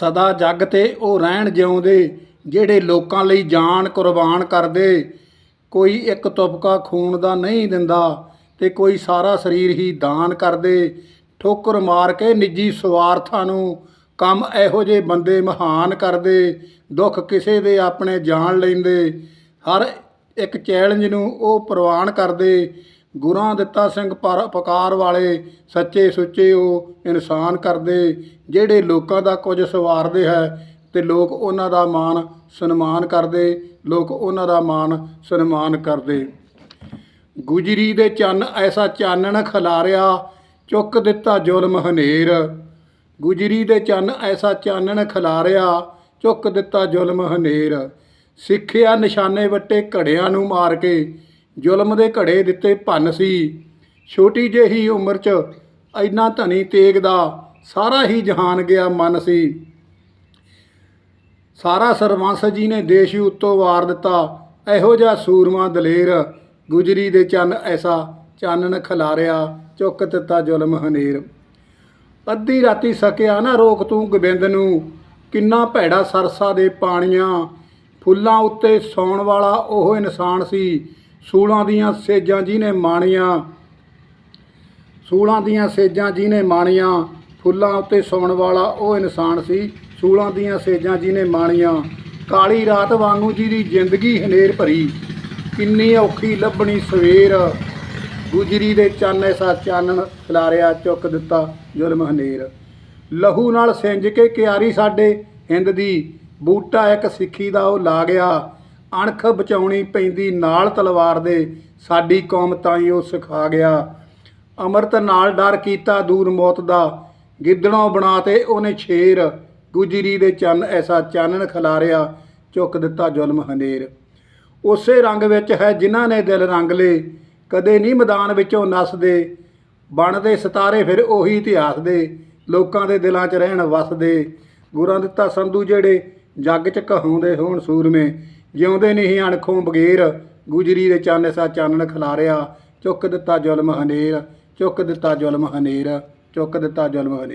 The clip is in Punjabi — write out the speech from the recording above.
ਸਦਾ ਜੱਗ ਤੇ ਉਹ ਰਹਿਣ ਜਿਉਂਦੇ, ਜਿਹੜੇ ਲੋਕਾਂ ਲਈ ਜਾਨ ਕੁਰਬਾਨ ਕਰਦੇ। ਕੋਈ ਇੱਕ ਤੁਪਕਾ ਖੂਨ ਦਾ ਨਹੀਂ ਦਿੰਦਾ ਤੇ ਕੋਈ ਸਾਰਾ ਸਰੀਰ ਹੀ ਦਾਨ ਕਰਦੇ। ਠੋਕਰ ਮਾਰ ਕੇ ਨਿੱਜੀ ਸਵਾਰਥਾਂ ਨੂੰ ਕੰਮ ਇਹੋ ਜਿਹੇ ਬੰਦੇ ਮਹਾਨ ਕਰਦੇ। ਦੁੱਖ ਕਿਸੇ ਦੇ ਆਪਣੇ ਜਾਣ ਲੈਂਦੇ। ਹਰ ਇੱਕ ਚੈਲੰਜ ਨੂੰ ਉਹ ਪ੍ਰਵਾਨ ਕਰਦੇ। ਗੁਰਾਂ ਦਿੱਤਾ ਸਿੰਘ ਪਰ ਪਕਾਰ ਵਾਲੇ, ਸੱਚੇ ਸੁੱਚੇ ਉਹ ਇਨਸਾਨ ਕਰਦੇ, ਜਿਹੜੇ ਲੋਕਾਂ ਦਾ ਕੁਝ ਸਵਾਰਦੇ ਹੈ, ਤੇ ਲੋਕ ਉਹਨਾਂ ਦਾ ਮਾਣ ਸਨਮਾਨ ਕਰਦੇ, ਲੋਕ ਉਹਨਾਂ ਦਾ ਮਾਣ ਸਨਮਾਨ ਕਰਦੇ। ਗੁਜਰੀ ਦੇ ਚੰਨ ਐਸਾ ਚਾਨਣ ਖਿਲਾਰਿਆ, ਚੁੱਕ ਦਿੱਤਾ ਜ਼ੁਲਮ ਹਨੇਰ। ਗੁਜਰੀ ਦੇ ਚੰਨ ਐਸਾ ਚਾਨਣ ਖਿਲਾਰਿਆ, ਚੁੱਕ ਦਿੱਤਾ ਜ਼ੁਲਮ ਹਨੇਰ। ਸਿੱਖਿਆ ਨਿਸ਼ਾਨੇ ਵੱਟੇ ਘੜਿਆਂ ਨੂੰ ਮਾਰ ਕੇ ਜ਼ੁਲਮ ਦੇ ਘੜੇ ਦਿੱਤੇ ਭੰਨ ਸੀ। ਛੋਟੀ ਜਿਹੀ ਉਮਰ 'ਚ ਇੰਨਾ ਧਨੀ ਤੇਗ ਦਾ ਸਾਰਾ ਹੀ ਜਹਾਨ ਗਿਆ ਮਨ ਸੀ। ਸਾਰਾ ਸਰਵੰਸ ਜੀ ਨੇ ਦੇਸ਼ ਹੀ ਉੱਤੋਂ ਵਾਰ ਦਿੱਤਾ। ਇਹੋ ਜਿਹਾ ਸੂਰਮਾ ਦਲੇਰ ਗੁਜਰੀ ਦੇ ਚੰਨ ਐਸਾ ਚਾਨਣ ਖਿਲਾਰਿਆ, ਚੁੱਕ ਦਿੱਤਾ ਜ਼ੁਲਮ ਹਨੇਰ। ਅੱਧੀ ਰਾਤੀ ਸਕਿਆ ਨਾ ਰੋਕ ਤੂੰ ਗੋਬਿੰਦ ਨੂੰ। ਕਿੰਨਾ ਭੈੜਾ ਸਰਸਾ ਦੇ ਪਾਣੀਆਂ। ਫੁੱਲਾਂ ਉੱਤੇ ਸੌਣ ਵਾਲਾ ਉਹ ਇਨਸਾਨ ਸੀ ਸੂਲਾਂ ਦੀਆਂ ਸੇਜਾਂ ਜਿਹਨੇ ਮਾਣੀਆਂ, ਸੂਲਾਂ ਦੀਆਂ ਸੇਜਾਂ ਜਿਹਨੇ ਮਾਣੀਆਂ, ਫੁੱਲਾਂ ਉੱਤੇ ਸੌਣ ਵਾਲਾ ਉਹ ਇਨਸਾਨ ਸੀ, ਸੂਲਾਂ ਦੀਆਂ ਸੇਜਾਂ ਜਿਹਨੇ ਮਾਣੀਆਂ। ਕਾਲੀ ਰਾਤ ਵਾਂਗੂ ਜੀ ਦੀ ਜ਼ਿੰਦਗੀ ਹਨੇਰ ਭਰੀ, ਕਿੰਨੀ ਔਖੀ ਲੱਭਣੀ ਸਵੇਰ। ਗੁਜਰੀ ਦੇ ਚੰਨ ਐਸਾ ਚਾਨਣ ਖਿਲਾਰਿਆ ਚੁੱਕ ਦਿੱਤਾ ਜ਼ੁਲਮ ਹਨੇਰ। ਲਹੂ ਨਾਲ ਸਿੰਜ ਕੇ ਕਿਆਰੀ ਸਾਡੇ ਹਿੰਦ ਦੀ ਬੂਟਾ ਇੱਕ ਸਿੱਖੀ ਦਾ ਉਹ ਲਾ ਗਿਆ। ਅਣਖ ਬਚਾਉਣੀ ਪੈਂਦੀ, ਨਾਲ ਤਲਵਾਰ ਦੇ, ਸਾਡੀ ਕੌਮ ਤਾਂ ਹੀ ਉਹ ਸਿਖਾ ਗਿਆ। ਅੰਮ੍ਰਿਤ ਨਾਲ ਡਰ ਕੀਤਾ ਦੂਰ ਮੌਤ ਦਾ। ਗਿੱਦੜੋਂ ਬਣਾਤੇ ਉਹਨੇ ਛੇਰ। ਗੁਜਰੀ ਦੇ ਚੰਨ ਐਸਾ ਚਾਨਣ ਖਿਲਾਰਿਆ, ਚੁੱਕ ਦਿੱਤਾ ਜ਼ੁਲਮ ਹਨੇਰ। ਉਸੇ ਰੰਗ ਵਿੱਚ ਹੈ ਜਿਨ੍ਹਾਂ ਨੇ ਦਿਲ ਰੰਗ ਲਏ ਕਦੇ ਨਹੀਂ ਮੈਦਾਨ ਵਿੱਚੋਂ ਨਸਦੇ। ਬਣਦੇ ਸਿਤਾਰੇ ਫਿਰ ਉਹੀ ਇਤਿਹਾਸ ਦੇ। ਲੋਕਾਂ ਦੇ ਦਿਲਾਂ 'ਚ ਰਹਿਣ ਵਸਦੇ। ਗੁਰਾਂ ਦਿੱਤਾ ਸੰਧੂ ਜਿਹੜੇ ਜੱਗ 'ਚ ਕਹਾਉਂਦੇ ਹੋਣ ਸੂਰਮੇ। ਜਿਉਂਦੇ ਨਹੀਂ ਅਣਖੋਂ ਬਗੇਰ, ਗੁਜਰੀ ਦੇ ਚੰਨ ਐਸਾ ਚਾਨਣ ਖਿਲਾਰਿਆ, ਚੁੱਕ ਦਿੱਤਾ ਜ਼ੁਲਮ ਹਨੇਰ, ਚੁੱਕ ਦਿੱਤਾ ਜ਼ੁਲਮ ਹਨੇਰ, ਚੁੱਕ ਦਿੱਤਾ ਜ਼ੁਲਮ ਹਨੇਰ।